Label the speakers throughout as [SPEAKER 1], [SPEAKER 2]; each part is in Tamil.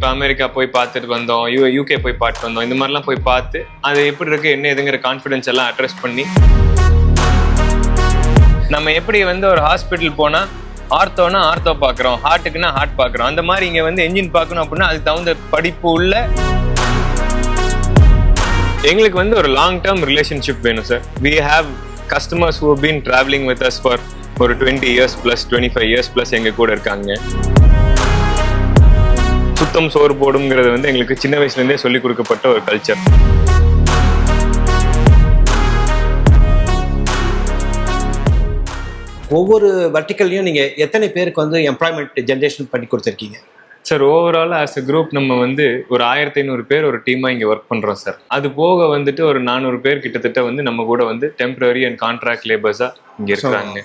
[SPEAKER 1] இப்போ அமெரிக்கா போய் பார்த்துட்டு வந்தோம் யூ யூகே போய் பார்த்துட்டு வந்தோம் இந்த மாதிரிலாம் போய் பார்த்து அது எப்படி இருக்குது என்ன எதுங்கிற கான்ஃபிடென்ஸ் எல்லாம் அட்ரஸ் பண்ணி நம்ம எப்படி வந்து ஒரு ஹாஸ்பிட்டல் போனால் ஆர்த்தோனா ஆர்த்தோ பார்க்குறோம் ஹார்ட்டுக்குன்னா ஹார்ட் பார்க்குறோம். அந்த மாதிரி இங்கே வந்து என்ஜின் பார்க்கணும் அப்படின்னா அதுக்கு தகுந்த படிப்பு உள்ள எங்களுக்கு வந்து ஒரு லாங் டேர்ம் ரிலேஷன்ஷிப் வேணும் sir we have customers who been travelling with us for ஒரு twenty years plus twenty five years plus எங்கள் கூட இருக்காங்க. சுத்தம் சோறு போடுங்கிறது வந்து எங்களுக்கு சின்ன வயசுலேருந்தே சொல்லிக் கொடுக்கப்பட்ட ஒரு கல்ச்சர்
[SPEAKER 2] ஒவ்வொரு வர்டிக்கல்லையும் நீங்க எத்தனை பேருக்கு வந்து எம்ப்ளாய்மெண்ட் ஜென்ரேஷன் பண்ணி கொடுத்துருக்கீங்க?
[SPEAKER 1] Sir overall as a group நம்ம வந்து ஒரு ஆயிரத்தி ஐநூறு பேர் ஒரு டீமாக இங்கே ஒர்க் பண்ணுறோம் சார் அது போக வந்துட்டு ஒரு நானூறு பேர் கிட்டத்தட்ட வந்து நம்ம கூட வந்து டெம்பரரி அண்ட் கான்ட்ராக்ட் லேபர்ஸாக இங்கே இருக்கிறாங்க.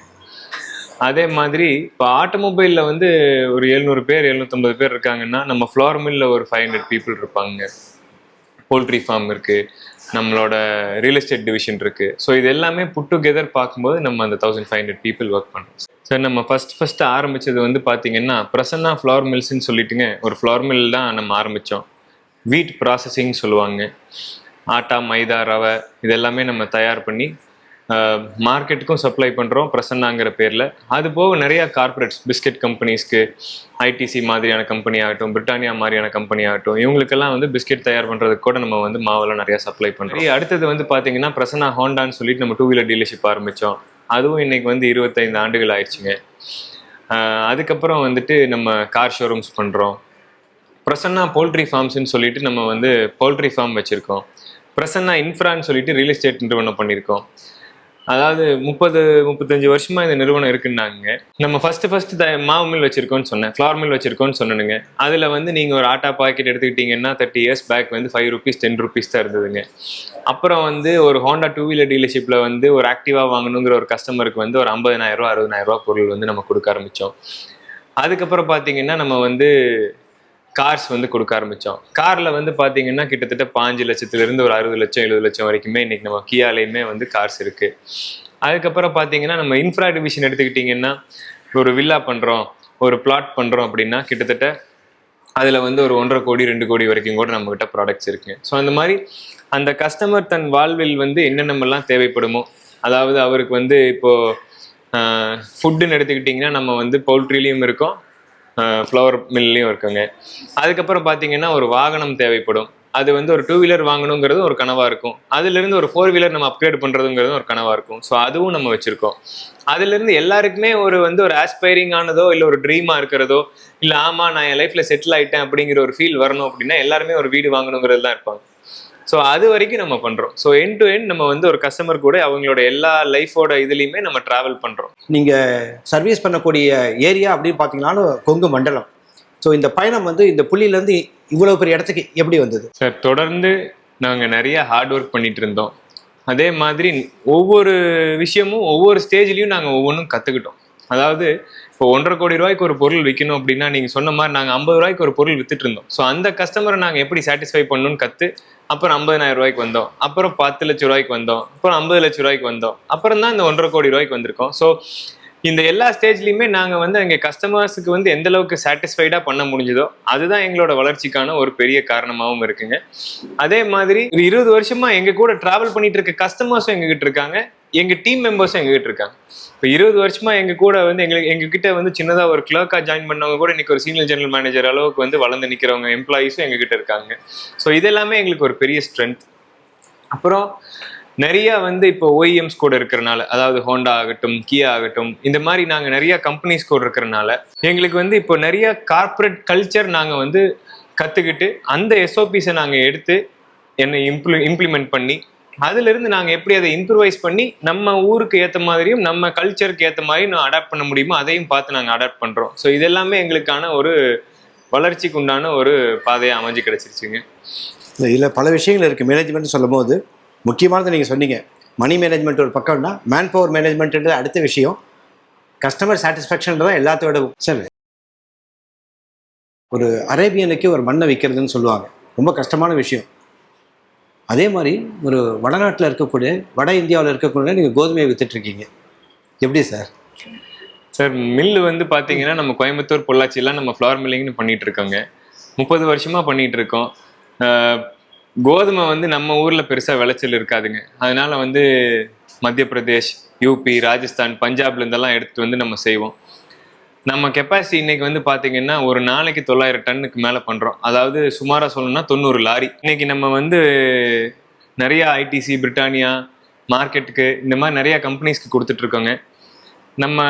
[SPEAKER 1] அதே மாதிரி இப்போ ஆட்டோமொபைலில் வந்து ஒரு எழுநூறு பேர் எழுநூத்தம்பது பேர் இருக்காங்கன்னா நம்ம ஃப்ளோர் மில்லில் ஒரு ஃபைவ் ஹண்ட்ரட் பீப்புள் இருப்பாங்க. போல்ட்ரி ஃபார்ம் இருக்குது நம்மளோட ரியல் எஸ்டேட் டிவிஷன் இருக்குது ஸோ இது எல்லாமே புட் டுகெதர் பார்க்கும்போது நம்ம அந்த thousand five hundred people work பண்ணுறோம் சார் நம்ம ஃபர்ஸ்ட் ஃபஸ்ட்டு ஆரம்பித்தது வந்து பார்த்தீங்கன்னா பிரசன்னா ஃப்ளவர் மில்ஸ்ன்னு சொல்லிட்டுங்க ஒரு ஃப்ளவர் மில் தான் நம்ம ஆரம்பித்தோம் வீட் ப்ராசஸிங் சொல்லுவாங்க. ஆட்டா மைதா ரவை இதெல்லாமே நம்ம தயார் பண்ணி மார்க்கெட்டுக்கும் சப்ளை பண்ணுறோம் பிரசன்னாங்கிற பேரில். அது போக நிறையா கார்ப்பரேட்ஸ் பிஸ்கெட் கம்பெனிஸ்க்கு ஐடிசி மாதிரியான கம்பெனி ஆகட்டும் பிரிட்டானியா மாதிரியான கம்பெனி ஆகட்டும் இவங்களுக்கெல்லாம் வந்து பிஸ்கெட் தயார் பண்ணுறதுக்கு கூட நம்ம வந்து மாவெல்லாம் நிறையா சப்ளை பண்ணுறோம் அடுத்தது வந்து பார்த்தீங்கன்னா பிரசன்னா ஹோண்டான்னு சொல்லிட்டு நம்ம டூ வீலர் டீலர்ஷிப் ஆரம்பித்தோம் அதுவும் இன்றைக்கி வந்து இருபத்தைந்து ஆண்டுகள் ஆயிடுச்சுங்க. அதுக்கப்புறம் வந்துட்டு நம்ம கார் ஷோரூம்ஸ் பண்ணுறோம் பிரசன்னா போல்ட்ரி ஃபார்ம்ஸ்னு சொல்லிட்டு நம்ம வந்து போல்ட்ரி ஃபார்ம் வச்சுருக்கோம். பிரசன்னா இன்ஃப்ரான்னு சொல்லிட்டு ரியல் எஸ்டேட் நிறுவனம் பண்ணியிருக்கோம் அதாவது முப்பது முப்பத்தஞ்சு வருஷமா இந்த நிறுவனம் இருக்குன்னாங்க. நம்ம ஃபர்ஸ்ட் ஃபர்ஸ்ட் த மாவு மில் வச்சிருக்கோம்னு சொன்னேன். ஃப்ளார் மில் வச்சிருக்கோம்னு சொன்னனுங்க. அதில் வந்து நீங்கள் ஒரு ஆட்டா பாக்கெட் எடுத்துக்கிட்டீங்கன்னா தேர்ட்டி இயர்ஸ் பேக் வந்து ஃபைவ் ருபீஸ் டென் ருபீஸ் தான் இருந்ததுங்க. அப்புறம் வந்து ஒரு ஹோண்டா டூ வீலர் டீலர்ஷிப்பில் வந்து ஒரு ஆக்டிவாக வாங்கணுங்கிற ஒரு கஸ்டமருக்கு வந்து ஒரு ஐம்பதனாயிரம் ரூபா அறுபதாயிரம் ரூபா பொருள் வந்து நம்ம கொடுக்க ஆரம்பித்தோம் அதுக்கப்புறம் பார்த்தீங்கன்னா நம்ம வந்து கார்ஸ் வந்து கொடுக்க ஆரம்பித்தோம் காரில் வந்து பார்த்தீங்கன்னா கிட்டத்தட்ட பாஞ்சு லட்சத்துலேருந்து ஒரு அறுபது லட்சம் எழுபது லட்சம் வரைக்குமே இன்னைக்கு நம்ம கியாலேயுமே வந்து கார்ஸ் இருக்குது அதுக்கப்புறம் பார்த்தீங்கன்னா நம்ம இன்ஃப்ரா டிவிஷன் எடுத்துக்கிட்டிங்கன்னா ஒரு வில்லா பண்ணுறோம் ஒரு பிளாட் பண்ணுறோம் அப்படின்னா கிட்டத்தட்ட அதில் வந்து ஒரு ஒன்றரை கோடி ரெண்டு கோடி வரைக்கும் கூட நம்மக்கிட்ட ப்ராடக்ட்ஸ் இருக்குது ஸோ அந்த மாதிரி அந்த கஸ்டமர் தன் வாழ்வில் வந்து என்னென்னமெல்லாம் தேவைப்படுமோ அதாவது அவருக்கு வந்து இப்போது ஃபுட்டுன்னு எடுத்துக்கிட்டிங்கன்னா நம்ம வந்து பவுல்ட்ரிலையும் இருக்கோம் ஃப்ளவர் மில்லையும் இருக்குங்க. அதுக்கப்புறம் பார்த்தீங்கன்னா ஒரு வாகனம் தேவைப்படும். அது வந்து ஒரு டூ வீலர் வாங்கணுங்கிறது ஒரு கனவாக இருக்கும். அதுலேருந்து ஒரு ஃபோர் வீலர் நம்ம அப்கிரேட் பண்ணுறதுங்கிறது ஒரு கனவாக இருக்கும். ஸோ அதுவும் நம்ம வச்சுருக்கோம். அதுலேருந்து எல்லாருக்குமே ஒரு வந்து ஒரு ஆஸ்பைரிங் ஆனதோ இல்லை ஒரு ட்ரீமாக இருக்கிறதோ இல்லை ஆமாம் நான் என் லைஃப்பில் செட்டில் ஆகிட்டேன் அப்படிங்கிற ஒரு ஃபீல் வரணும் அப்படின்னா எல்லாருமே ஒரு வீடு வாங்கணுங்கிறது தான் இருப்பாங்க. ஸோ அது வரைக்கும் நம்ம பண்ணுறோம் ஸோ எண்ட் டு எண்ட் நம்ம வந்து ஒரு கஸ்டமர் கூட அவங்களோட எல்லா லைஃபோட இதுலேயுமே நம்ம ட்ராவல் பண்ணுறோம்
[SPEAKER 2] நீங்க சர்வீஸ் பண்ணக்கூடிய ஏரியா அப்படின்னு பார்த்தீங்கன்னாலும் கொங்கு மண்டலம். ஸோ இந்த பயணம் வந்து இந்த புள்ளியிலேருந்து இவ்வளவு பெரிய இடத்துக்கு எப்படி வந்தது?
[SPEAKER 1] சார் தொடர்ந்து நாங்கள் நிறைய ஹார்ட் ஒர்க் பண்ணிட்டு இருந்தோம். அதே மாதிரி ஒவ்வொரு விஷயமும் ஒவ்வொரு ஸ்டேஜ்லையும் நாங்கள் ஒவ்வொன்றும் கற்றுக்கிட்டோம் அதாவது இப்போ ஒன்றரை கோடி ரூபாய்க்கு ஒரு பொருள் விற்கணும் அப்படின்னா நீங்கள் சொன்ன மாதிரி நாங்கள் ஐம்பது ரூபாய்க்கு ஒரு பொருள் வித்துட்டு இருந்தோம். ஸோ அந்த கஸ்டமரை நாங்கள் எப்படி சாட்டிஸ்ஃபை பண்ணணும்னு கற்று அப்புறம் ஐம்பதாயிரம் ரூபாய்க்கு வந்தோம். அப்புறம் பத்து லட்ச ரூபாய்க்கு வந்தோம். அப்புறம் ஐம்பது லட்ச ரூபாய்க்கு வந்தோம். அப்புறம் தான் இந்த ஒன்றரை கோடி ரூபாய்க்கு வந்திருக்கோம். ஸோ இந்த எல்லா ஸ்டேஜ்லையுமே நாங்கள் வந்து எங்கள் கஸ்டமர்ஸுக்கு வந்து எந்த அளவுக்கு சாட்டிஸ்ஃபைடாக பண்ண முடிஞ்சதோ அதுதான் எங்களோட வளர்ச்சிக்கான ஒரு பெரிய காரணமாகவும் இருக்குங்க. அதே மாதிரி இருபது வருஷமா எங்க கூட டிராவல் பண்ணிட்டு இருக்க கஸ்டமர்ஸும் எங்ககிட்ட இருக்காங்க. எங்க டீம் மெம்பர்ஸும் எங்ககிட்ட இருக்காங்க. இப்போ இருபது வருஷமா எங்க கூட வந்து எங்களுக்கு எங்ககிட்ட வந்து சின்னதா ஒரு கிளர்க்கா ஜாயின் பண்ணவங்க கூட இன்னைக்கு ஒரு சீனியர் ஜெனரல் மேனேஜர் அளவுக்கு வந்து வளர்ந்து நிக்கிறவங்க எம்ப்ளாயீஸும் எங்ககிட்ட இருக்காங்க. ஸோ இதெல்லாமே எங்களுக்கு ஒரு பெரிய ஸ்ட்ரென்த் அப்புறம் நிறைய வந்து இப்போ ஓஇஎம்ஸ் கூட இருக்கிறனால அதாவது ஹோண்டா ஆகட்டும் கியா ஆகட்டும் இந்த மாதிரி நாங்கள் நிறைய கம்பெனிஸ் கூட இருக்கிறனால எங்களுக்கு வந்து இப்போ நிறைய கார்ப்பரேட் கல்ச்சர் நாங்கள் வந்து கற்றுக்கிட்டு அந்த எஸ்ஓபிஸை நாங்கள் எடுத்து என்னை இம்ப்ளி இம்ப்ளிமெண்ட் பண்ணி அதிலிருந்து நாங்கள் எப்படி அதை இம்ப்ரூவைஸ் பண்ணி நம்ம ஊருக்கு ஏற்ற மாதிரியும் நம்ம கல்ச்சருக்கு ஏற்ற மாதிரியும் நான் அடாப்ட் பண்ண முடியுமோ அதையும் பார்த்து நாங்கள் அடாப்ட் பண்ணுறோம் ஸோ இதெல்லாமே எங்களுக்கான ஒரு வளர்ச்சிக்கு உண்டான ஒரு பாதையை அமைஞ்சு கிடைச்சிருச்சுங்க.
[SPEAKER 2] இதில் பல விஷயங்கள் இருக்குது மேனேஜ்மெண்ட் சொல்லும் போது முக்கியமானது நீங்கள் சொன்னீங்க. மணி மேனேஜ்மெண்ட் ஒரு பக்கம்னா மேன் பவர் மேனேஜ்மெண்ட்ன்றது அடுத்த விஷயம். கஸ்டமர் சாட்டிஸ்ஃபேக்ஷன் தான் எல்லாத்தோட சார் ஒரு அரேபியனுக்கு ஒரு மண்ணை விற்கிறதுன்னு சொல்லுவாங்க. ரொம்ப கஷ்டமான விஷயம். அதே மாதிரி ஒரு வடநாட்டில் இருக்கக்கூடிய வட இந்தியாவில் இருக்கக்கூடிய நீங்கள் கோதுமையை வித்துட்ருக்கீங்க எப்படி சார்?
[SPEAKER 1] சார் மில்லு வந்து பார்த்தீங்கன்னா நம்ம கோயம்புத்தூர் பொள்ளாச்சிலாம் நம்ம ஃப்ளவர் மில்லிங்னு பண்ணிட்டு இருக்கோங்க முப்பது வருஷமாக பண்ணிட்டு இருக்கோம் கோதுமை வந்து நம்ம ஊரில் பெருசாக விளைச்சல் இருக்காதுங்க. அதனால வந்து மத்திய பிரதேஷ் யூபி ராஜஸ்தான் பஞ்சாப்ல இருந்தெல்லாம் வந்து நம்ம செய்வோம். நம்ம கெப்பாசிட்டி இன்னைக்கு வந்து பாத்தீங்கன்னா ஒரு நாளைக்கு தொள்ளாயிரம் டன்னுக்கு மேல பண்றோம். அதாவது சுமாரா சொல்லணும்னா தொண்ணூறு லாரி. இன்னைக்கு நம்ம வந்து நிறைய ஐடிசி பிரிட்டானியா மார்க்கெட்டுக்கு இந்த மாதிரி நிறைய கம்பெனிஸ்க்கு கொடுத்துட்டு இருக்கோங்க நம்ம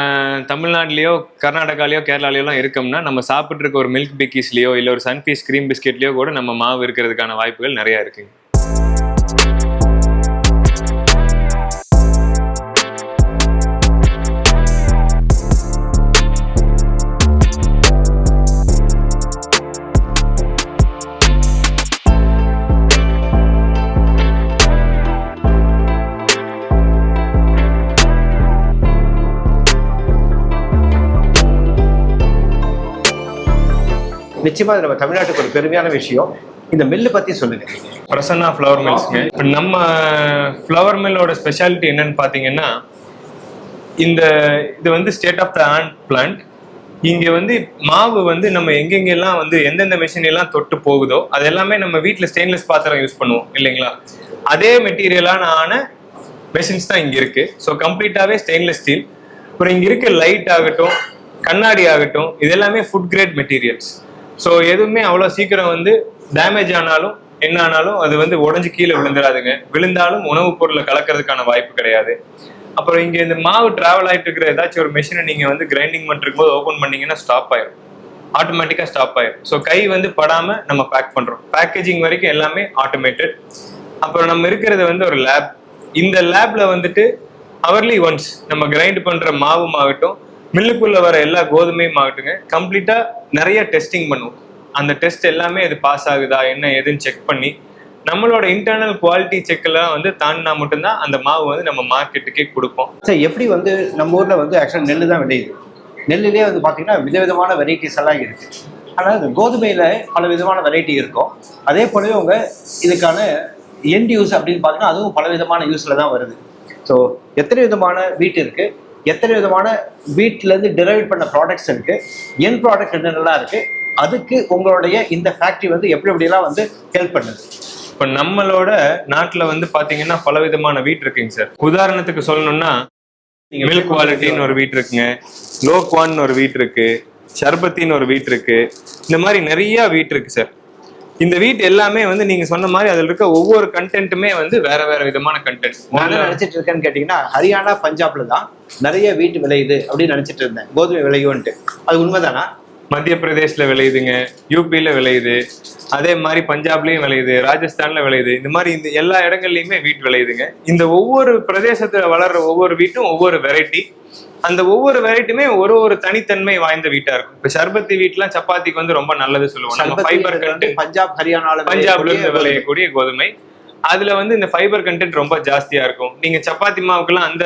[SPEAKER 1] தமிழ்நாட்டிலேயோ கர்நாடகாலேயோ கேரளாலேயோலாம் இருக்கோம்னா நம்ம சாப்பிட்டு இருக்க ஒரு மில்க் பிக்கிஸ்லேயோ இல்லை ஒரு சன்ஃபீஸ் க்ரீம் பிஸ்கெட்லேயோ கூட நம்ம மாவு இருக்கிறதுக்கான வாய்ப்புகள் நிறையா இருக்குங்க.
[SPEAKER 2] நிச்சயமா நம்ம தமிழ்நாட்டுக்கு ஒரு பெருமையான விஷயம். இந்த மில்லு பத்தி சொல்லுங்க.
[SPEAKER 1] பிரசன்னா ஃப்ளவர் மில்ஸ் இப்போ நம்ம ஃப்ளவர் மில்லோட ஸ்பெஷாலிட்டி என்னன்னு பார்த்தீங்கன்னா இந்த இது வந்து state of the art plant இங்க வந்து மாவு வந்து நம்ம எங்கெங்கெல்லாம் வந்து எந்தெந்த மிஷின் எல்லாம் தொட்டு போகுதோ அது எல்லாமே நம்ம வீட்டில் ஸ்டெயின்லெஸ் பாத்திரம் யூஸ் பண்ணுவோம் இல்லைங்களா? அதே மெட்டீரியலான ஆன மெஷின்ஸ் தான் இங்க இருக்கு. ஸோ கம்ப்ளீட்டாவே ஸ்டெயின்லெஸ் ஸ்டீல் அப்புறம் இங்க இருக்க லைட் ஆகட்டும் கண்ணாடி ஆகட்டும் இது எல்லாமே ஃபுட் கிரேட் மெட்டீரியல்ஸ் ஸோ எதுவுமே அவ்வளோ சீக்கிரம் வந்து டேமேஜ் ஆனாலும் என்ன ஆனாலும் அது வந்து உடஞ்சி கீழே விழுந்துடாதுங்க விழுந்தாலும் உணவுப் பொருளை கலக்கிறதுக்கான வாய்ப்பு கிடையாது. அப்புறம் இங்கே இந்த மாவு டிராவல் ஆகிட்டு இருக்கிற ஏதாச்சும் ஒரு மிஷினை நீங்கள் வந்து கிரைண்டிங் பண்ணிருக்கும் போது ஓப்பன் பண்ணீங்கன்னா ஸ்டாப் ஆயிடும் ஆட்டோமேட்டிக்காக ஸ்டாப் ஆயிடும் ஸோ கை வந்து படாமல் நம்ம பேக் பண்ணுறோம் பேக்கேஜிங் வரைக்கும் எல்லாமே ஆட்டோமேட்டட் அப்புறம் நம்ம இருக்கிறது வந்து ஒரு லேப் இந்த லேப்ல வந்துட்டு அவர்லி ஒன்ஸ் நம்ம கிரைண்ட் பண்ணுற மாவும் ஆகட்டும் மில்லுக்குள்ள வர எல்லா கோதுமையும் ஆகட்டுங்க. கம்ப்ளீட்டா நிறைய டெஸ்டிங் பண்ணுவோம். அந்த டெஸ்ட் எல்லாமே இது பாஸ் ஆகுதா என்ன ஏதுன்னு செக் பண்ணி நம்மளோட இன்டர்னல் குவாலிட்டி செக்கெல்லாம் வந்து தாண்டினா மட்டும்தான் அந்த மாவு வந்து நம்ம மார்க்கெட்டுக்கே கொடுப்போம்.
[SPEAKER 2] சார் எப்படி வந்து நம்ம ஊர்ல வந்து ஆக்சுவலாக நெல் தான் விளையுது. நெல்லுலேயே வந்து பார்த்தீங்கன்னா விதவிதமான வெரைட்டிஸ் எல்லாம் இருக்கு. ஆனால் இந்த கோதுமையில பல விதமான வெரைட்டி இருக்கும். அதே போலவே உங்க இதுக்கான எண்ட் யூஸ் அப்படின்னு பார்த்தீங்கன்னா அதுவும் பல விதமான யூஸ்ல தான் வருது. ஸோ எத்தனை விதமான வீட்டு இருக்கு? எத்தனை விதமான வீட்டிலேருந்து டெரைவ் பண்ண ப்ராடக்ட்ஸ் இருக்கு என் ப்ராடக்ட் என்னென்னலாம் இருக்கு அதுக்கு உங்களுடைய இந்த ஃபேக்ட்ரி வந்து எப்படி எப்படியெல்லாம் வந்து ஹெல்ப் பண்ணுது?
[SPEAKER 1] இப்போ நம்மளோட நாட்டுல வந்து பாத்தீங்கன்னா பல விதமான வீட் இருக்குங்க சார். உதாரணத்துக்கு சொல்லணும்னா மில்க் குவாலிட்டின்னு ஒரு வீட் இருக்குங்க லோ குவான்னு ஒரு வீட் இருக்கு சர்பத்தின்னு ஒரு வீட் இருக்கு இந்த மாதிரி நிறைய வீட் இருக்கு சார். இந்த வீட் எல்லாமே வந்து நீங்க சொன்ன மாதிரி அதுல இருக்க ஒவ்வொரு கண்டென்ட்டுமே வந்து வேற வேற விதமான கண்டென்ட்
[SPEAKER 2] நான் நினைச்சிட்டு இருக்கேன்னு கேட்டீங்கன்னா ஹரியானா பஞ்சாப்ல தான் நிறைய வீட்டு விளையுது அப்படின்னு நினைச்சிட்டு இருந்தேன். கோதுமை விளையும்ன்ட்டு. அது உண்மைதானா?
[SPEAKER 1] மத்திய பிரதேஷ்ல விளையுதுங்க யூபியில விளையுது. அதே மாதிரி பஞ்சாப்லயும் விளையுது. ராஜஸ்தான்ல விளையுது. இந்த மாதிரி இந்த எல்லா இடங்கள்லயுமே வீட் விளையுதுங்க. இந்த ஒவ்வொரு பிரதேசத்துல வளர்ற ஒவ்வொரு வீட்டும் ஒவ்வொரு வெரைட்டி அந்த ஒவ்வொரு வெரைட்டியுமே ஒரு ஒரு தனித்தன்மை வாய்ந்த வீட்டா இருக்கும். இப்ப சர்பத்தி வீட்லாம் சப்பாத்திக்கு வந்து ரொம்ப நல்லது சொல்லுவோம். நம்ம ஃபைபர் கண்டென்ட்
[SPEAKER 2] பஞ்சாப் ஹரியானால
[SPEAKER 1] பஞ்சாப்ல இருந்து
[SPEAKER 2] விளையக்கூடிய
[SPEAKER 1] கோதுமை. அதுல வந்து இந்த ஃபைபர் கண்டென்ட் ரொம்ப ஜாஸ்தியா இருக்கும். நீங்க சப்பாத்தி மாவுக்கெல்லாம் அந்த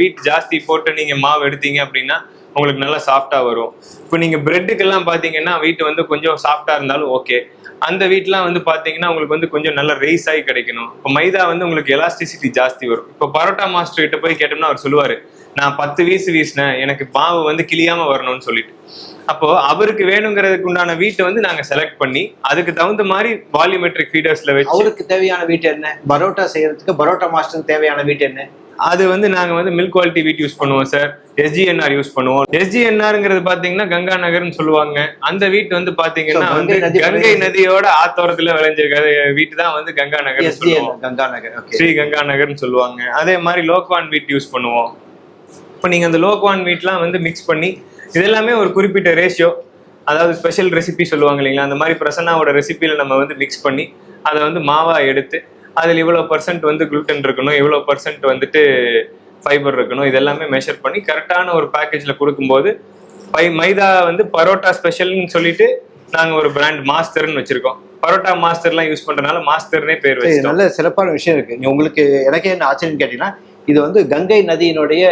[SPEAKER 1] வீட் ஜாஸ்தி போட்டு நீங்க மாவு எடுத்தீங்க அப்படின்னா உங்களுக்கு நல்லா சாஃப்டா வரும். இப்போ நீங்க பிரெட்டுக்கெல்லாம் பாத்தீங்கன்னா வீட்டு வந்து கொஞ்சம் சாஃப்டா இருந்தாலும் ஓகே அந்த வீட்லாம் வந்து பாத்தீங்கன்னா உங்களுக்கு வந்து கொஞ்சம் நல்ல ரைஸ் ஆகி கிடைக்கணும். இப்போ மைதா வந்து உங்களுக்கு எலாஸ்டிசிட்டி ஜாஸ்தி வரும். இப்போ பரோட்டா மாஸ்டர் கிட்ட போய் கேட்டோம்னா அவர் சொல்லுவாரு நான் பத்து வீசு வீசினேன் எனக்கு மாவு வந்து கிளியாம வரணும்னு சொல்லிட்டு. அப்போ அவருக்கு வேணுங்கிறதுக்கு உண்டான வீட்டை வந்து நாங்க செலக்ட் பண்ணி அதுக்கு தகுந்த மாதிரி வால்யூமெட்ரிக் ஃபீடர்ஸ்ல வச்சு
[SPEAKER 2] அவருக்கு தேவையான வீட்டு என்ன? பரோட்டா செய்யறதுக்கு பரோட்டா மாஸ்டருக்கு தேவையான வீட்டு என்ன?
[SPEAKER 1] அது வந்து நாங்க வந்து மில்க் குவாலிட்டி வீட் யூஸ் பண்ணுவோம் சார் எஸ்ஜிஎன்ஆர் யூஸ் பண்ணுவோம். எஸ்ஜிஎன்ஆர்ங்கிறது பாத்தீங்கன்னா கங்கா நகர்னு சொல்லுவாங்க. அந்த வீட் வந்து பாத்தீங்கன்னா வந்து
[SPEAKER 2] கங்கை.
[SPEAKER 1] நதியோட ஆத்தோரத்துல விளைஞ்சிருக்க வீட்டு தான் வந்து கங்கா நகர்
[SPEAKER 2] கங்கா நகர்
[SPEAKER 1] ஸ்ரீ கங்கா நகர்னு சொல்லுவாங்க. அதே மாதிரி லோக்வான் வீட் யூஸ் பண்ணுவோம். இப்போ நீங்க அந்த லோக்வான் வீட்லாம் வந்து மிக்ஸ் பண்ணி இது எல்லாமே ஒரு குறிப்பிட்ட ரேஷியோ அதாவது ஸ்பெஷல் ரெசிபி சொல்லுவாங்க இல்லைங்களா? அந்த மாதிரி பிரசன்னாவோட ரெசிபியில நம்ம வந்து மிக்ஸ் பண்ணி அதை வந்து மாவா எடுத்து அதில் இவ்வளோ பர்சன்ட் வந்து குளுட்டன் இருக்கணும் இவ்வளோ பர்சன்ட் வந்துட்டு ஃபைபர் இருக்கணும் இது எல்லாமே மெஷர் பண்ணி கரெக்டான ஒரு பேக்கேஜில் கொடுக்கும்போது பை மைதா வந்து பரோட்டா ஸ்பெஷல்னு சொல்லிட்டு நாங்கள் ஒரு பிராண்ட் மாஸ்டர்னு வச்சிருக்கோம். பரோட்டா மாஸ்டர்லாம் யூஸ் பண்றதுனால மாஸ்டர்னே பேர் வச்சிட்டோம்.
[SPEAKER 2] நல்ல சிறப்பான விஷயம் இருக்கு. நீ உங்களுக்கு எனக்கே என்ன ஆச்சரியம் கேட்டீங்கன்னா இது வந்து கங்கை நதியினுடைய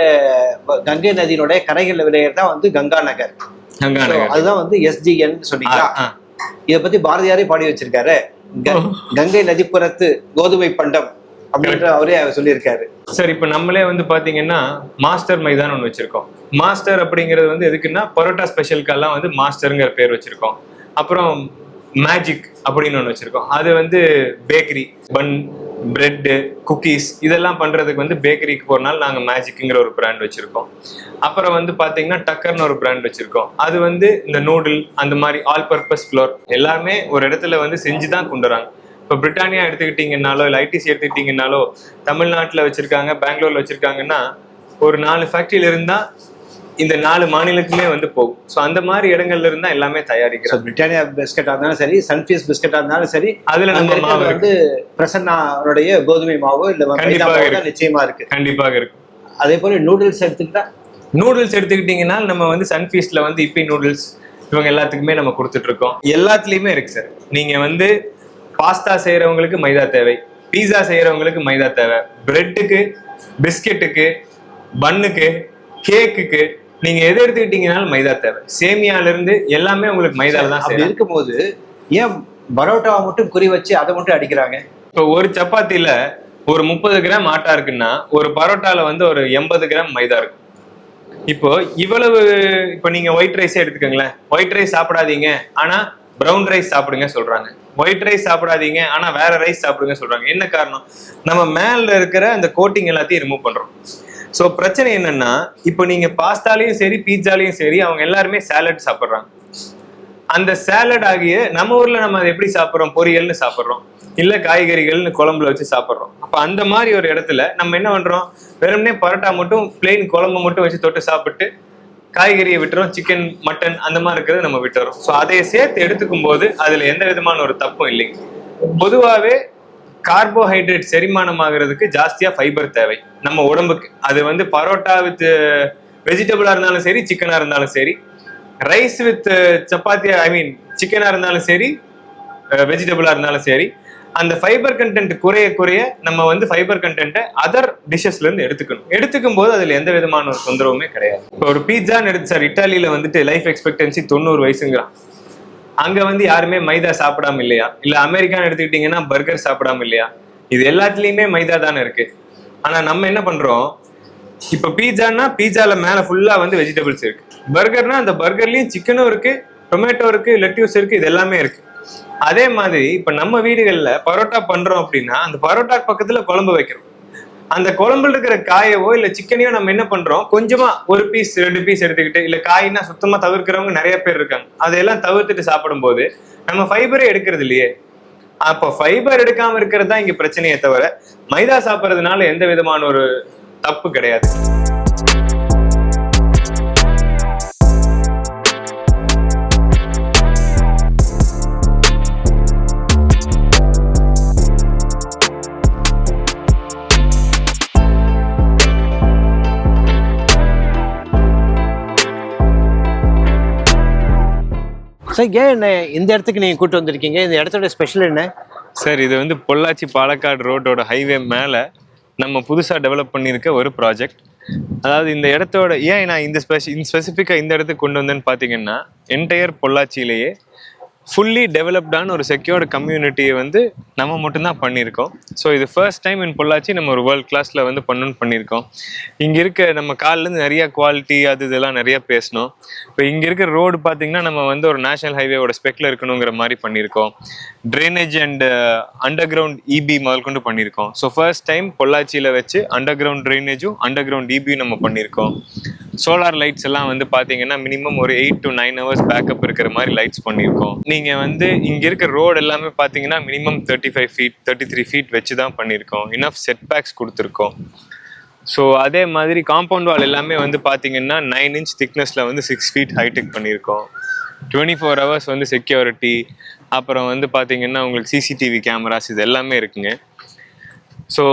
[SPEAKER 2] கங்கை நதியினுடைய கரைகளில் விளையிறது தான் வந்து கங்கா நகர்.
[SPEAKER 1] கங்கா நகர்.
[SPEAKER 2] அதுதான் வந்து எஸ்ஜிஎன் சொன்னீங்களா. இத பத்தி பாரதியாரே பாடி வச்சிருக்காரு. கங்கை நதிப்புறத்து கோதுமை பண்டம் அப்படின்ற அவரே சொல்லியிருக்காரு.
[SPEAKER 1] சார் இப்போ நம்மளே வந்து பாத்தீங்கன்னா மாஸ்டர் மைதான் ஒன்று வச்சிருக்கோம். மாஸ்டர் அப்படிங்கிறது வந்து எதுக்குன்னா பரோட்டா ஸ்பெஷலுக்கெல்லாம் வந்து மாஸ்டருங்கிற பேர் வச்சிருக்கோம். அப்புறம் மேஜிக் அப்படின்னு ஒன்று வச்சிருக்கோம். அது வந்து பேக்கரி பன் பிரெட்டு குக்கீஸ் இதெல்லாம் பண்ணுறதுக்கு வந்து பேக்கரிக்கு போறனால நாங்கள் மேஜிக்குங்கிற ஒரு பிராண்ட் வச்சுருக்கோம். அப்புறம் வந்து பார்த்தீங்கன்னா டக்கர்னு ஒரு பிராண்ட் வச்சுருக்கோம். அது வந்து இந்த நூடுல் அந்த மாதிரி ஆல் பர்பஸ் ஃப்ளோர் எல்லாமே ஒரு இடத்துல வந்து செஞ்சு தான் கொண்டு வராங்க இப்போ பிரிட்டானியா எடுத்துக்கிட்டிங்கனாலோ இல்லை ஐடிசி எடுத்துக்கிட்டிங்கனாலோ தமிழ்நாட்டில் வச்சுருக்காங்க பெங்களூரில் வச்சிருக்காங்கன்னா ஒரு நாலு ஃபேக்ட்ரியில் இருந்தால் இந்த நாலு மாநிலத்துக்குமே வந்து போகும். ஸோ அந்த மாதிரி இடங்கள்ல இருந்தா எல்லாமே தயாரிக்கிறோம்.
[SPEAKER 2] பிரிட்டானியா பிஸ்கெட்டாக இருந்தாலும் சரி சன்ஃபீஸ் பிஸ்கெட்டாக இருந்தாலும் சரி
[SPEAKER 1] அதுல நம்ம மாவு.
[SPEAKER 2] வந்து பிரசன்னாருடைய கோதுமை மாவு இல்ல
[SPEAKER 1] கண்டிப்பாக
[SPEAKER 2] நிச்சயமா இருக்கு.
[SPEAKER 1] கண்டிப்பாக இருக்கும்
[SPEAKER 2] அதே போல நூடுல்ஸ் எடுத்துக்கிட்டா?
[SPEAKER 1] நூடுல்ஸ் எடுத்துக்கிட்டீங்கன்னா நம்ம வந்து சன்ஃபீஸ்ட்ல வந்து இப்பி நூடுல்ஸ் இவங்க எல்லாத்துக்குமே நம்ம கொடுத்துட்டு இருக்கோம். எல்லாத்துலயுமே இருக்கு சார். நீங்க வந்து பாஸ்தா செய்யறவங்களுக்கு மைதா தேவை பீஸா செய்யறவங்களுக்கு மைதா தேவை. பிரெட்டுக்கு பிஸ்கெட்டுக்கு பன்னுக்கு கேக்குக்கு நீங்க எது எடுத்துக்கிட்டீங்கனாலும் மைதா தேவை. சேமியால இருந்து எல்லாமே உங்களுக்கு மைதால தான்
[SPEAKER 2] அப்படி இருக்கும்போது ஏன் பரோட்டாவை மட்டும் குறி வச்சு அதை மட்டும் அடிக்கிறாங்க?
[SPEAKER 1] இப்போ ஒரு சப்பாத்தில ஒரு முப்பது கிராம் ஆட்டா இருக்குன்னா ஒரு பரோட்டால வந்து ஒரு எண்பது கிராம் மைதா இருக்கும். இப்போ இவ்வளவு இப்போ நீங்க ஒயிட் ரைஸே எடுத்துக்கோங்களேன். ஒயிட் ரைஸ் சாப்பிடாதீங்க. ஆனா பிரவுன் ரைஸ் சாப்பிடுங்க சொல்றாங்க. ஒயிட் ரைஸ் சாப்பிடாதீங்க. ஆனா வேற ரைஸ் சாப்பிடுங்க சொல்றாங்க. என்ன காரணம்? நம்ம மேல இருக்கிற அந்த கோட்டிங் எல்லாத்தையும் ரிமூவ் பண்றோம். ஸோ பிரச்சனை என்னன்னா இப்போ நீங்க பாஸ்தாலையும் சரி பீட்சாலையும் சரி அவங்க எல்லாருமே சாலட் சாப்பிட்றாங்க. அந்த சாலட் ஆகிய நம்ம ஊர்ல நம்ம அதை எப்படி சாப்பிட்றோம்? பொரியல்னு சாப்பிட்றோம். இல்ல காய்கறிகள்னு குழம்புல வச்சு சாப்பிட்றோம். அப்ப அந்த மாதிரி ஒரு இடத்துல நம்ம என்ன பண்றோம்? வெறும்னே பரோட்டா மட்டும் பிளெயின் குழம்பு மட்டும் வச்சு தொட்டு சாப்பிட்டு காய்கறியை விட்டுறோம் சிக்கன் மட்டன் அந்த மாதிரி இருக்கிறத நம்ம விட்டுறோம். ஸோ அதை சேர்த்து எடுத்துக்கும் போது அதுல எந்த விதமான ஒரு தப்பும் இல்லைங்க. பொதுவாகவே கார்போஹைட்ரேட் செரிமானம் ஆகிறதுக்கு ஜாஸ்தியா ஃபைபர் தேவை. நம்ம உடம்புக்கு. அது வந்து பரோட்டா வித் வெஜிடபிளா இருந்தாலும் சரி சிக்கனா இருந்தாலும் சரி rice with chapati I mean சிக்கனா இருந்தாலும் சரி வெஜிடபிளா இருந்தாலும் சரி அந்த ஃபைபர் கண்டென்ட் குறைய குறைய நம்ம வந்து ஃபைபர் கண்டென்ட்டை அதர் டிஷ்ஷஸ்ல இருந்து எடுத்துக்கணும். எடுத்துக்கும் போது அதுல எந்த விதமான ஒரு தொந்தரவுமே கிடையாது. இப்போ ஒரு பீட்சான்னு எடுத்து சார் இட்டாலியில வந்துட்டு லைஃப் எக்ஸ்பெக்டன்சி தொண்ணூறு வயசுங்கிறான். அங்க வந்து யாருமே மைதா சாப்பிடாம இல்லையா? இல்ல அமெரிக்கான்னு எடுத்துக்கிட்டீங்கன்னா பர்கர் சாப்பிடாம இல்லையா? இது எல்லாத்துலயுமே மைதா தானே இருக்கு. ஆனா நம்ம என்ன பண்றோம்? இப்ப பீட்சான்னா பீட்சால மேல ஃபுல்லா வந்து வெஜிடபிள்ஸ் இருக்கு. பர்கர்னா அந்த பர்கர்லயும் சிக்கனும் இருக்கு டொமேட்டோ இருக்கு லெட்யூஸ் இருக்கு இது எல்லாமே இருக்கு. அதே மாதிரி இப்ப நம்ம வீடுகள்ல பரோட்டா பண்றோம் அப்படின்னா அந்த பரோட்டா பக்கத்துல குழம்பு வைக்கிறோம். அந்த குழம்புல இருக்கிற காயவோ இல்ல சிக்கனையோ நம்ம என்ன பண்றோம்? கொஞ்சமா ஒரு பீஸ் ரெண்டு பீஸ் எடுத்துக்கிட்டு இல்ல காய்னா சுத்தமா தவிர்க்கிறவங்க நிறைய பேர் இருக்காங்க. அதையெல்லாம் தவிர்த்துட்டு சாப்பிடும்போது நம்ம ஃபைபரே எடுக்கிறது இல்லையே. அப்போ ஃபைபர் எடுக்காம இருக்கிறது தான் இங்க பிரச்சனையே தவிர மைதா சாப்பிட்றதுனால எந்த விதமான ஒரு தப்பு கிடையாது.
[SPEAKER 2] சார் ஏன் என்ன இந்த இடத்துக்கு நீங்க கூட்டு வந்திருக்கீங்க? இந்த இடத்தோட ஸ்பெஷல் என்ன?
[SPEAKER 1] சார் இது வந்து பொள்ளாச்சி பாலக்காடு ரோட்டோட ஹைவே மேலே நம்ம புதுசாக டெவலப் பண்ணியிருக்க ஒரு ப்ராஜெக்ட் அதாவது இந்த இடத்தோட ஏன் நான் இந்த ஸ்பெஷ இந்த ஸ்பெசிஃபிக்காக இந்த இடத்துக்கு கொண்டு வந்தேன்னு பார்த்தீங்கன்னா என்டையர் பொள்ளாச்சியிலேயே ஃபுல்லி டெவலப்டான ஒரு செக்யூர்டு கம்யூனிட்டியை வந்து நம்ம மட்டும்தான் பண்ணியிருக்கோம். ஸோ இது ஃபர்ஸ்ட் டைம் இன் பொள்ளாச்சி நம்ம ஒரு வேர்ல்ட் கிளாஸில் வந்து பண்ணணும்னு பண்ணியிருக்கோம். இங்கே இருக்க நம்ம கால்லேருந்து நிறையா குவாலிட்டி அது இதெல்லாம் நிறையா பேசணும் இப்போ இங்கே இருக்கிற ரோடு பார்த்தீங்கன்னா நம்ம வந்து ஒரு நேஷனல் ஹைவேவோட ஸ்பெக்கில் இருக்கணுங்கிற மாதிரி பண்ணியிருக்கோம். Drainage and underground EB முதல் கொண்டு பண்ணியிருக்கோம். ஸோ ஃபர்ஸ்ட் டைம் பொள்ளாச்சியில் வச்சு அண்டர் கிரவுண்ட் ட்ரைனேஜும் அண்டர் கிரவுண்ட் இபியும் நம்ம பண்ணியிருக்கோம். சோலார் லைட்ஸ் எல்லாம் வந்து பார்த்தீங்கன்னா மினிமம் ஒரு eight to nine hours backup இருக்கிற மாதிரி லைட்ஸ் பண்ணியிருக்கோம். நீங்கள் வந்து இங்கே இருக்க ரோடு எல்லாமே பார்த்தீங்கன்னா minimum thirty five feet thirty three feet வச்சு தான் பண்ணியிருக்கோம். இனஃப் செட் பேக்ஸ் கொடுத்துருக்கோம். ஸோ அதே மாதிரி காம்பவுண்ட் வால் எல்லாமே வந்து பார்த்தீங்கன்னா நைன் இன்ச் திக்னஸில் வந்து சிக்ஸ் ஃபீட் ஹைடெக் பண்ணியிருக்கோம். டுவெண்ட்டி ஃபோர் ஹவர்ஸ் வந்து செக்யூரிட்டி அப்புறம் வந்து பார்த்தீங்கன்னா உங்களுக்கு சிசிடிவி கேமராஸ் இது எல்லாமே இருக்குங்க. ஸோ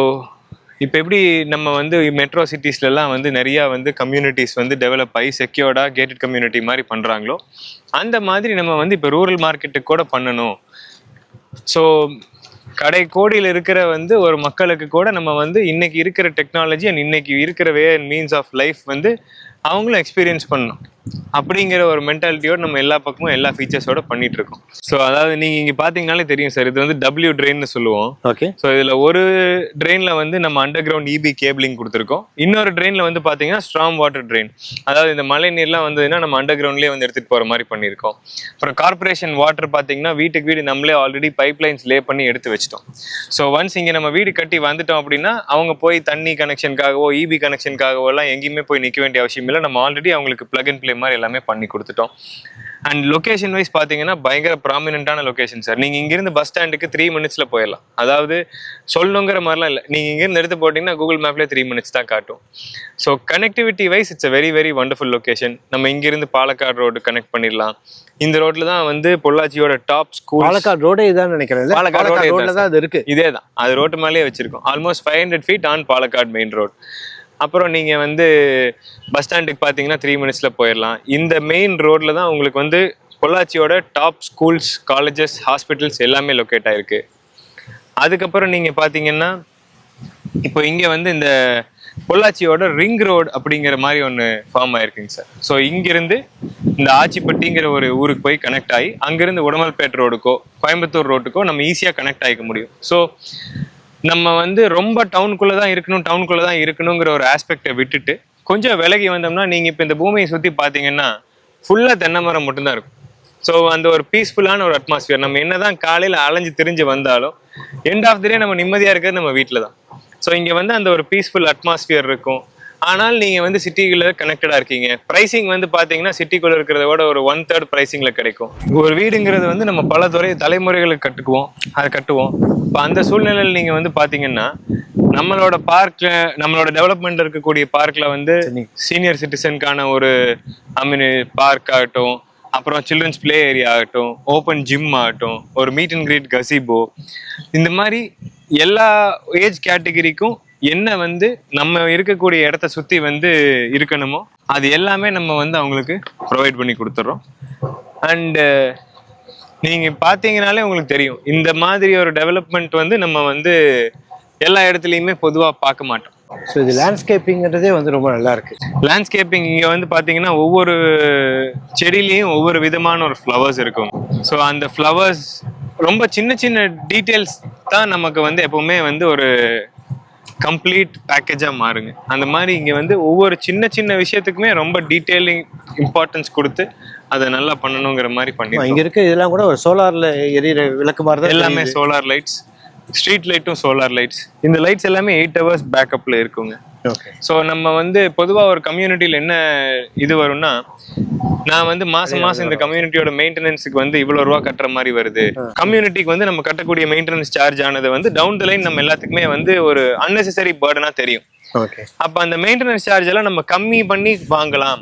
[SPEAKER 1] இப்போ எப்படி நம்ம வந்து மெட்ரோ சிட்டிஸ்லலாம் வந்து நிறையா வந்து கம்யூனிட்டிஸ் வந்து டெவலப் ஆகி செக்யூர்டாக கேட்டட் கம்யூனிட்டி மாதிரி பண்ணுறாங்களோ அந்த மாதிரி நம்ம வந்து இப்போ ரூரல் மார்க்கெட்டுக்கு கூட பண்ணணும். ஸோ கடை கோடியில் இருக்கிற வந்து ஒரு மக்களுக்கு கூட நம்ம வந்து இன்னைக்கு இருக்கிற டெக்னாலஜி அண்ட் இன்னைக்கு இருக்கிற வே மீன்ஸ் ஆஃப் லைஃப் வந்து அவங்களும் எக்ஸ்பீரியன்ஸ் பண்ணணும். அப்படிங்கிற ஒரு மென்டாலிட்டியோட நம்ம எல்லா பக்கமும் எல்லா ஃபீச்சர்ஸோட பண்ணிட்டு இருக்கோம் ஸோ அதாவது நீங்க இங்க பாத்தீங்கனாலே தெரியும் சார் இது வந்து டபிள்யூ ட்ரெயின்னு சொல்லுவோம்.
[SPEAKER 2] ஓகே
[SPEAKER 1] ஸோ இதில் ஒரு ட்ரெயினில் வந்து நம்ம அண்டர் கிரவுண்ட் இபி கேபிளிங் கொடுத்துருக்கோம். இன்னொரு ட்ரெயினில் வந்து பார்த்தீங்கன்னா ஸ்ட்ராங் வாட்டர் ட்ரெயின் அதாவது இந்த மழை நீர்லாம் வந்ததுன்னா நம்ம அண்டர் கிரவுண்ட்லேயே வந்து எடுத்துகிட்டு போகிற மாதிரி பண்ணியிருக்கோம். அப்புறம் கார்ப்பரேஷன் வாட்டர் பார்த்தீங்கன்னா வீட்டுக்கு வீடு நம்மளே ஆல்ரெடி பைப் லைன்ஸ் லே பண்ணி எடுத்து வச்சிட்டோம். ஸோ ஒன்ஸ் இங்கே நம்ம வீடு கட்டி வந்துட்டோம் அப்படின்னா அவங்க போய் தண்ணி கனெக்ஷனுக்காகவோ இபி கனெக்ஷனுக்காகவோ எல்லாம் எங்கேயுமே போய் நிற்க வேண்டிய அவசியம் இல்லை. நம்ம ஆல்ரெடி அவங்களுக்கு பிளக் அண்ட் ப்ளே மாதிரி எல்லாமே பண்ணி கொடுத்துட்டோம். அண்ட் லொகேஷன் வைஸ் பார்த்தீங்கன்னா பயங்கர ப்ராமினென்ட்டான லொகேஷன் சார் நீங்கள் இங்கேருந்து பஸ் ஸ்டாண்டுக்கு த்ரீ மினிட்ஸில் போயிடலாம். அதாவது சொல்லணுங்கிற மாதிரிலாம் இல்லை. நீங்கள் இங்கேருந்து எடுத்து போட்டிங்கன்னா கூகுள் மேப்லேயே த்ரீ மினிட்ஸ் தான் காட்டும். So connectivity wise it's a very very wonderful location நம்ம இங்கேருந்து பாலக்காடு ரோடு கனெக்ட் பண்ணிடலாம். இந்த ரோட்ல தான் வந்து பொள்ளாச்சியோட டாப் ஸ்கூல்
[SPEAKER 2] பாலக்காடு ரோடே இதான் நினைக்கிறேன்?
[SPEAKER 1] பாலக்காடு
[SPEAKER 2] ரோட்ல
[SPEAKER 1] தான்
[SPEAKER 2] தான் அது இருக்கு.
[SPEAKER 1] இதே தான் அது ரோட்டு மேலேயே வச்சிருக்கோம். Almost five hundred feet on Palakkad main road அப்புறம் நீங்கள் வந்து பஸ் ஸ்டாண்டுக்கு பார்த்தீங்கன்னா த்ரீ மினிட்ஸில் போயிடலாம் இந்த மெயின் ரோட்டில் தான் உங்களுக்கு வந்து பொள்ளாச்சியோட டாப் ஸ்கூல்ஸ் காலேஜஸ் ஹாஸ்பிட்டல்ஸ் எல்லாமே லொக்கேட் ஆகிருக்கு அதுக்கப்புறம் நீங்கள் பார்த்தீங்கன்னா இப்போ இங்கே வந்து இந்த பொள்ளாச்சியோட ரிங் ரோடு அப்படிங்கிற மாதிரி ஒன்று ஃபார்ம் ஆயிருக்குங்க சார் ஸோ இங்கிருந்து இந்த ஆச்சிப்பட்டிங்கிற ஒரு ஊருக்கு போய் கனெக்ட் ஆகி அங்கிருந்து உடமல்பேட் ரோடுக்கோ கோயம்புத்தூர் ரோட்டுக்கோ நம்ம ஈஸியாக கனெக்ட் ஆகிக்க முடியும். ஸோ நம்ம வந்து ரொம்ப டவுனுக்குள்ளே தான் இருக்கணும் டவுனுக்குள்ளே தான் இருக்கணுங்கிற ஒரு ஆஸ்பெக்டை விட்டுட்டு கொஞ்சம் விலகி வந்தோம்னா நீங்கள் இப்போ இந்த பூமியை சுற்றி பார்த்தீங்கன்னா ஃபுல்லாக தென்னை மரம் மட்டும்தான் இருக்கும். ஸோ அந்த ஒரு பீஸ்ஃபுல்லான ஒரு அட்மாஸ்பியர் நம்ம என்னதான் காலையில் அலைஞ்சு திரிஞ்சு வந்தாலும் எண்ட் ஆஃப் த டே நம்ம நிம்மதியாக இருக்கிறது நம்ம வீட்டில் தான் ஸோ இங்கே வந்து அந்த ஒரு பீஸ்ஃபுல் அட்மாஸ்பியர் இருக்கும். ஆனால் நீங்கள் வந்து சிட்டிக்குள்ள கனெக்டடாக இருக்கீங்க. ப்ரைசிங் வந்து பார்த்தீங்கன்னா சிட்டிக்குள்ளே இருக்கிறத விட ஒரு ஒன் தேர்ட் ப்ரைசிங்கில் கிடைக்கும். ஒரு வீடுங்கிறது வந்து நம்ம பல துறை தலைமுறைகளுக்கு கட்டுக்குவோம் அதை கட்டுவோம். இப்போ அந்த சூழ்நிலையில் நீங்கள் வந்து பார்த்தீங்கன்னா நம்மளோட பார்க்ல நம்மளோட டெவலப்மெண்ட் இருக்கக்கூடிய பார்க்ல வந்து சீனியர் சிட்டிசனுக்கான ஒரு ஐ மீன் பார்க் ஆகட்டும் அப்புறம் சில்ட்ரன்ஸ் ப்ளே ஏரியா ஆகட்டும் ஓப்பன் ஜிம் ஆகட்டும் ஒரு மீட் அண்ட் கிரீட் கசிபோ இந்த மாதிரி எல்லா ஏஜ் கேட்டகரிக்கும் என்ன வந்து நம்ம இருக்கக்கூடிய இடத்த சுற்றி வந்து இருக்கணுமோ அது எல்லாமே நம்ம வந்து அவங்களுக்கு ப்ரொவைட் பண்ணி கொடுத்துட்றோம் அண்டு நீங்கள் பார்த்தீங்கனாலே உங்களுக்கு தெரியும். இந்த மாதிரி ஒரு டெவலப்மெண்ட் வந்து நம்ம வந்து எல்லா இடத்துலையுமே பொதுவாக பார்க்க மாட்டோம்.
[SPEAKER 2] ஸோ இது லேண்ட்ஸ்கேப்பிங்கிறதே வந்து ரொம்ப நல்லா இருக்கு.
[SPEAKER 1] லேண்ட்ஸ்கேப்பிங் இங்கே வந்து பார்த்தீங்கன்னா ஒவ்வொரு செடியிலையும் ஒவ்வொரு விதமான ஒரு ஃப்ளவர்ஸ் இருக்கும். ஸோ அந்த ஃப்ளவர்ஸ் ரொம்ப சின்ன சின்ன டீட்டெயில்ஸ் தான் நமக்கு வந்து எப்பவுமே வந்து ஒரு கம்ப்ளீட் பேக்கேஜாக மாறுங்க. அந்த மாதிரி இங்கே வந்து ஒவ்வொரு சின்ன சின்ன விஷயத்துக்குமே ரொம்ப டீட்டெயிலிங் இம்பார்ட்டன்ஸ் கொடுத்து அதை நல்லா பண்ணணுங்கிற மாதிரி பண்ணி
[SPEAKER 2] இங்க இருக்க இதெல்லாம் கூட ஒரு சோலார்ல எரியிற விளக்கு மாதிரி தான்
[SPEAKER 1] எல்லாமே சோலார் லைட்ஸ் ஸ்ட்ரீட் லைட்டும் சோலார் லைட்ஸ் இந்த லைட்ஸ் எல்லாமே எயிட் ஹவர்ஸ் பேக்கப்ல இருக்குங்க. ஸோ நம்ம வந்து பொதுவாக ஒரு கம்யூனிட்டியில் என்ன இது வரும்னா நான் வந்து மாசம் மாசம் இந்த கம்யூனிட்டியோட மெயின்டெனன்ஸுக்கு வந்து இவ்வளோ ரூபா கட்டுற மாதிரி வருது. கம்யூனிட்டிக்கு வந்து நம்ம கட்டக்கூடிய மெயின்டெனன்ஸ் சார்ஜ் ஆனது வந்து டவுன் த லைன் நம்ம எல்லாத்துக்குமே வந்து ஒரு அன்னெசரி பேர்டனா தெரியும். அப்போ அந்த மெயின்டெனன்ஸ் சார்ஜ் எல்லாம் நம்ம கம்மி பண்ணி வாங்கலாம்.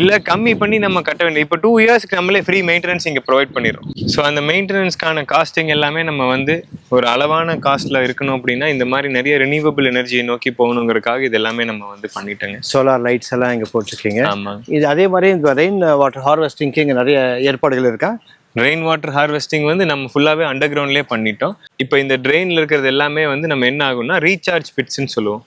[SPEAKER 1] இல்லை கம்மி பண்ணி நம்ம கட்ட வேண்டிய இப்போ டூ இயர்ஸ்க்கு நம்மளே ஃப்ரீ மெயின்டெனன்ஸ் இங்கே ப்ரொவைட் பண்ணிடுறோம். ஸோ அந்த மெயின்டெனன்ஸ்க்கான காஸ்டிங் எல்லாமே நம்ம வந்து ஒரு அளவான காஸ்ட்டில் இருக்கணும் அப்படின்னா இந்த மாதிரி நிறைய ரினியூவபிள் எனர்ஜியை நோக்கி போகணுங்கிறதுக்காக இது எல்லாமே நம்ம வந்து பண்ணிட்டோங்க.
[SPEAKER 2] சோலார் லைட்ஸ் எல்லாம் இங்க போட்டிருக்கீங்க.
[SPEAKER 1] ஆமாம்
[SPEAKER 2] இது அதே மாதிரி இந்த ரெயின் வாட்டர் ஹார்வெஸ்டிங்க்கு இங்க நிறைய ஏற்பாடுகள் இருக்கா?
[SPEAKER 1] ரெயின் வாட்டர் ஹார்வெஸ்டிங் வந்து நம்ம ஃபுல்லாகவே அண்டர் கிரவுண்ட்லேயே பண்ணிட்டோம். இப்போ இந்த ட்ரெயினில் இருக்கிறது எல்லாமே வந்து நம்ம என்ன ஆகும்னா ரீசார்ஜ் பிட்ஸ்ன்னு சொல்லுவோம்.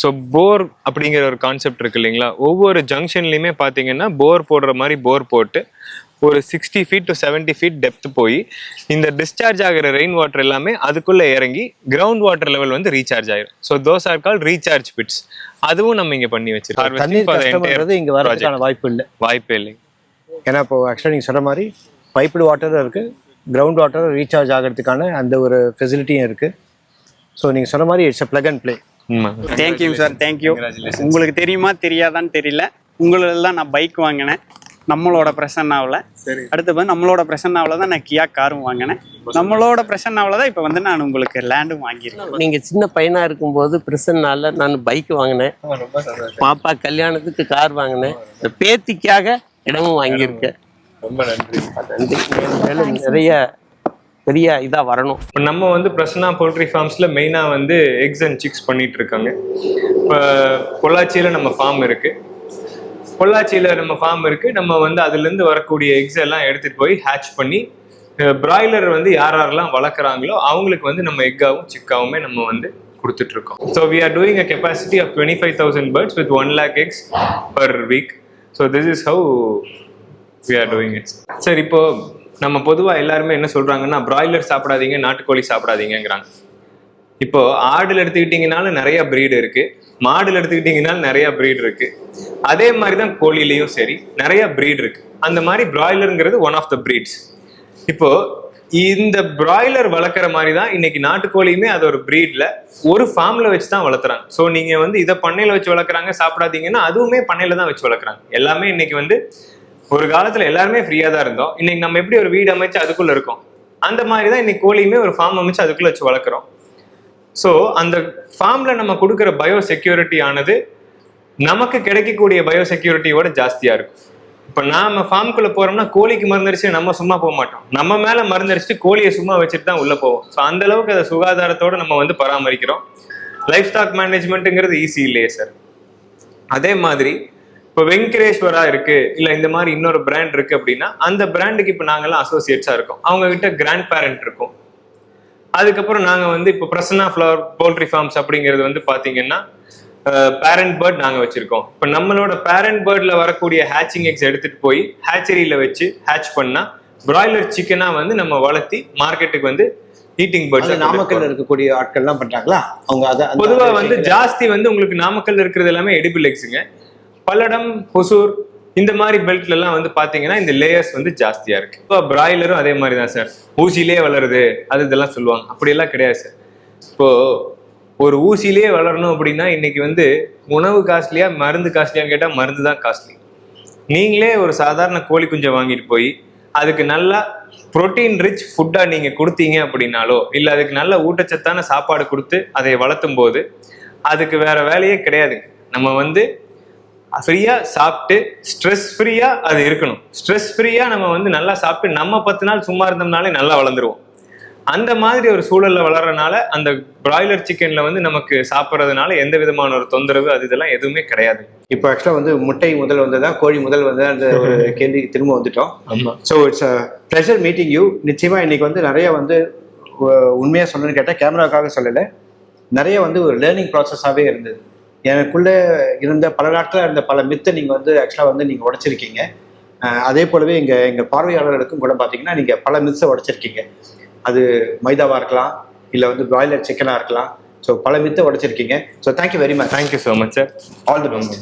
[SPEAKER 1] ஸோ போர் அப்படிங்கிற ஒரு கான்செப்ட் இருக்கு இல்லைங்களா? ஒவ்வொரு ஜங்ஷன்லையுமே பார்த்தீங்கன்னா போர் போடுற மாதிரி போர் போட்டு ஒரு sixty feet to seventy feet depth போய் இந்த டிஸ்சார்ஜ் ஆகிற ரெயின் வாட்டர் எல்லாமே அதுக்குள்ளே இறங்கி கிரவுண்ட் வாட்டர் லெவல் வந்து ரீசார்ஜ் ஆயிரும். So those are call recharge pits அதுவும் நம்ம இங்கே பண்ணி வச்சிருக்கோம்.
[SPEAKER 2] இங்க வரதுக்கான வாய்ப்பு இல்லை.
[SPEAKER 1] வாய்ப்பே இல்லை.
[SPEAKER 2] ஏன்னா இப்போ ஆக்சுவலாக நீங்கள் சொன்ன மாதிரி பைப்டு வாட்டரும் இருக்குது கிரவுண்ட் வாட்டர் ரீசார்ஜ் ஆகிறதுக்கான அந்த ஒரு ஃபெசிலிட்டியும் இருக்குது ஸோ நீங்கள் சொன்ன மாதிரி it's a plug and play
[SPEAKER 3] thank you sir thank you உங்களுக்கு தெரியுமா தெரியாதான்னு தெரியல. உங்களெல்லாம் நான் பைக் வாங்கினேன். நம்மளோட பிரசன்னாவில் அடுத்து வந்து நம்மளோட பிரசன்னாவில் தான் நான் கியா காரும் வாங்கினேன். நம்மளோட பிரசன்னாவில் தான் இப்போ வந்து நான் உங்களுக்கு லேண்டும் வாங்கியிருக்கேன்.
[SPEAKER 4] நீங்க சின்ன பையனா இருக்கும்போது பிரசன்னால நான் பைக் வாங்கினேன். பாப்பா கல்யாணத்துக்கு கார் வாங்கினேன். இந்த பேத்திக்காக இடமும் வாங்கியிருக்கேன்.
[SPEAKER 1] ரொம்ப நன்றி.
[SPEAKER 4] நன்றி. நிறைய பெரிய இதா வரணும்.
[SPEAKER 1] இப்போ நம்ம வந்து பிரசன்னா போல்ட்ரி ஃபார்ம்ஸில் மெயினாக வந்து எக்ஸ் அண்ட் சிக்ஸ் பண்ணிட்டு இருக்காங்க. இப்போ பொள்ளாச்சியில் நம்ம ஃபார்ம் இருக்கு. பொள்ளாச்சியில் நம்ம ஃபார்ம் இருக்கு. நம்ம வந்து அதுலேருந்து வரக்கூடிய எக்ஸ் எல்லாம் எடுத்துட்டு போய் ஹேட்ச் பண்ணி பிராய்லர் வந்து யார் யாரெல்லாம் வளர்க்குறாங்களோ அவங்களுக்கு வந்து நம்ம எக்காவும் சிக்காவுமே நம்ம வந்து கொடுத்துட்டு இருக்கோம். So we are doing a capacity of twenty five thousand birds with one lakh eggs per week so this is how we are doing it sir இப்போ நம்ம பொதுவாக எல்லாருமே என்ன சொல்கிறாங்கன்னா பிராய்லர் சாப்பிடாதீங்க நாட்டுக்கோழி சாப்பிடாதீங்கிறாங்க இப்போ ஆடுல எடுத்துக்கிட்டிங்கனாலும் நிறைய ப்ரீடு இருக்கு. மாடுல எடுத்துக்கிட்டிங்கனாலும் நிறைய ப்ரீடு இருக்கு. அதே மாதிரி தான் கோழிலையும் சரி நிறைய ப்ரீடு இருக்கு. அந்த மாதிரி பிராய்லருங்கிறது ஒன் ஆஃப் த ப்ரீட்ஸ் இப்போ இந்த பிராய்லர் வளர்க்குற மாதிரி தான் இன்னைக்கு நாட்டுக்கோழியுமே அது ஒரு breedல ஒரு ஃபார்ம்ல வச்சு தான் வளர்த்துறாங்க. ஸோ நீங்க வந்து இதை பண்ணையில வச்சு வளர்க்குறாங்க சாப்பிடாதீங்கன்னா அதுவுமே பண்ணையில தான் வச்சு வளர்க்குறாங்க. எல்லாமே இன்னைக்கு வந்து ஒரு காலத்துல எல்லாருமே ஃப்ரீயா தான் இருந்தோம். இன்னைக்கு நம்ம எப்படி ஒரு வீடு அமைச்சு அதுக்குள்ள இருக்கோம்? அந்த மாதிரி தான் இன்னைக்கு கோழியுமே ஒரு ஃபார்ம் அமைச்சு அதுக்குள்ள வச்சு வளர்க்குறோம். ஸோ அந்த ஃபார்மில் நம்ம கொடுக்குற பயோ செக்யூரிட்டி ஆனது நமக்கு கிடைக்கக்கூடிய பயோ செக்யூரிட்டியோட ஜாஸ்தியாக இருக்கும். இப்போ நாம் ஃபார்முக்குள்ளே போகிறோம்னா கோழிக்கு மருந்தடிச்சு நம்ம சும்மா போக மாட்டோம். நம்ம மேலே மருந்தடிச்சுட்டு கோழியை சும்மா வச்சுட்டு தான் உள்ளே போவோம். ஸோ அந்த அளவுக்கு அதை சுகாதாரத்தோடு நம்ம வந்து பராமரிக்கிறோம். லைஃப் ஸ்டாக் மேனேஜ்மெண்ட்டுங்கிறது ஈஸி இல்லையே சார் அதே மாதிரி இப்போ வெங்கடேஸ்வரா இருக்கு இல்லை இந்த மாதிரி இன்னொரு பிராண்ட் இருக்கு அப்படின்னா அந்த பிராண்டுக்கு இப்போ நாங்கெல்லாம் அசோசியேட்ஸாக இருக்கோம். அவங்க கிட்ட கிராண்ட் பேரண்ட் இருக்கும். அதுக்கப்புறம் நாங்க வந்து இப்போ பிரசன்னா ஃப்ளவர் போல்ட்ரி ஃபார்ம்ஸ் அப்படிங்கிறது வந்து பாத்தீங்கன்னா பேரண்ட் பேர்ட் நாங்க வச்சிருக்கோம். இப்போ நம்மளோட பேரண்ட் பேர்ட்ல வரக்கூடிய ஹேச்சிங் எக்ஸ் எடுத்துட்டு போய் ஹேச்சரியில வச்சு ஹேட்ச் பண்ணா பிராய்லர் சிக்கனா வந்து நம்ம வளர்த்தி மார்க்கெட்டுக்கு வந்து ஈட்டிங்
[SPEAKER 2] அது
[SPEAKER 1] பேர்ட்ஸ்
[SPEAKER 2] நாமக்கல்ல இருக்கக்கூடிய ஆட்கள்லாம் பண்றாங்களா? அவங்க அதை அந்த-
[SPEAKER 1] பொதுவா வந்து ஜாஸ்தி வந்து உங்களுக்கு நாமக்கல்ல இருக்கிறது எல்லாமே எடிபிள் எக்ஸுங்க பல்லடம் ஹொசூர் இந்த மாதிரி பெல்ட்ல எல்லாம் வந்து பாத்தீங்கன்னா இந்த லேயர்ஸ் வந்து ஜாஸ்தியா இருக்கு. இப்போ பிராய்லரும் அதே மாதிரி தான் சார் ஊசியிலே வளருது அது இதெல்லாம் சொல்லுவாங்க. அப்படியெல்லாம் கிடையாது சார் இப்போ ஒரு ஊசியிலே வளரணும் அப்படின்னா இன்னைக்கு வந்து உணவு காஸ்ட்லியா மருந்து காஸ்ட்லியான்னு கேட்டால் மருந்து தான் காஸ்ட்லி. நீங்களே ஒரு சாதாரண கோழி குஞ்சை வாங்கிட்டு போய் அதுக்கு நல்லா புரோட்டீன் ரிச் ஃபுட்டா நீங்க கொடுத்தீங்க அப்படின்னாலோ இல்ல அதுக்கு நல்ல ஊட்டச்சத்தான சாப்பாடு கொடுத்து அதை வளர்த்தும் போது அதுக்கு வேற வேலையே கிடையாது நம்ம வந்து ஃப்ரீயா சாப்பிட்டு ஸ்ட்ரெஸ் ஃப்ரீயா அது இருக்கணும். ஸ்ட்ரெஸ் ஃப்ரீயா நம்ம வந்து நல்லா சாப்பிட்டு நம்ம பத்து நாள் சும்மா இருந்தோம்னாலே நல்லா வளர்ந்துருவோம். அந்த மாதிரி ஒரு சூழல்ல வளர்றனால அந்த பிராய்லர் சிக்கன்ல வந்து நமக்கு சாப்பிட்றதுனால எந்த விதமான ஒரு தொந்தரவு அது இதெல்லாம் எதுவுமே கிடையாது.
[SPEAKER 2] இப்போ ஆக்சுவலாக வந்து முட்டை முதல் வந்ததா கோழி முதல் வந்ததா அந்த ஒரு கேள்விக்கு திரும்ப வந்துட்டோம்.
[SPEAKER 1] ஆமா.
[SPEAKER 2] So it's a pleasure meeting you நிச்சயமா இன்னைக்கு வந்து நிறைய வந்து உண்மையா சொல்லணும்னு கேட்டால் கேமராக்காக சொல்லலை. நிறைய வந்து ஒரு லேர்னிங் ப்ராசஸாகவே இருந்தது. எனக்குள்ள இருந்த பல நாட்களில் இருந்த பல மித்தை நீங்கள் வந்து ஆக்சுவலாக வந்து நீங்கள் உடைச்சிருக்கீங்க. அதே போலவே எங்கள் எங்கள் பார்வையாளர்களுக்கும் கூட பார்த்தீங்கன்னா நீங்கள் பல மித்ஸை உடைச்சிருக்கீங்க. அது மைதாவாக இருக்கலாம் இல்லை வந்து பிராய்லர் சிக்கனாக இருக்கலாம். ஸோ பல மித்தை உடைச்சிருக்கீங்க. So thank you very much
[SPEAKER 1] thank you so much sir
[SPEAKER 2] all the best